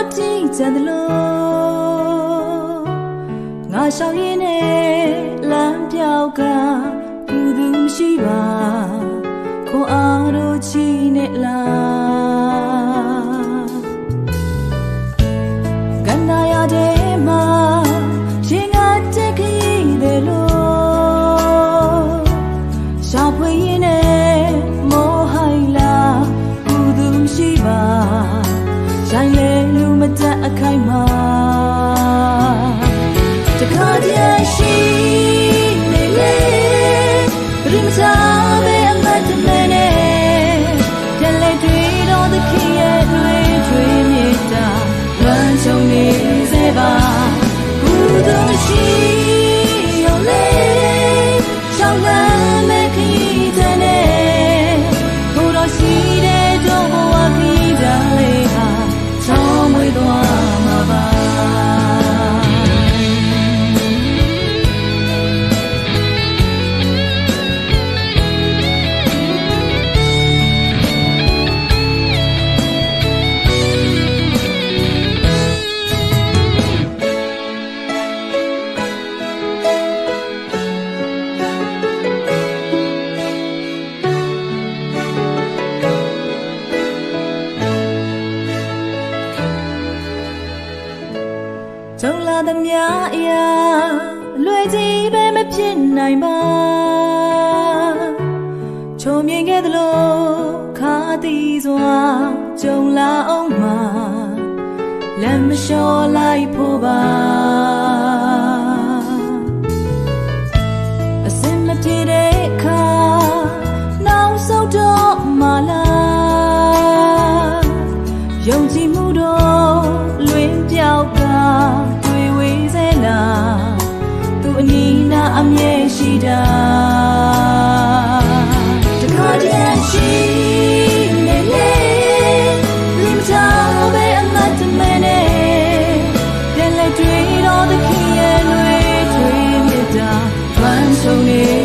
အတိကျန်တယ်လို့ငါရှောင်ရင်းနဲ့ ရိုင်းလေလူမတတ်အခိုင်မှာ ကြုံလာသမျှအရာအလွယ်ကြီးပဲမဖြစ်နိုင်ပါချုံမြင်ခဲ့သလိုခါသည်စွာကြုံလာအောင်မှာလက်မလျှော်လိုက်ဖို့ပါအစင်မပြေတဲ့အခါနောက်ဆုံးတော့မလာ မှုတော့လွင်ပြောက်ကတွေ့ဝေးစေလားသူအနီးနာအမြဲရှိတာတခါတည်းရှိနေလေလင်းချောင်းပဲအမတ်တမနေတယ်လေတွေ့တော့တခင်ရဲ့လွေတွေ့မြတာဝမ်းဆုံးနေ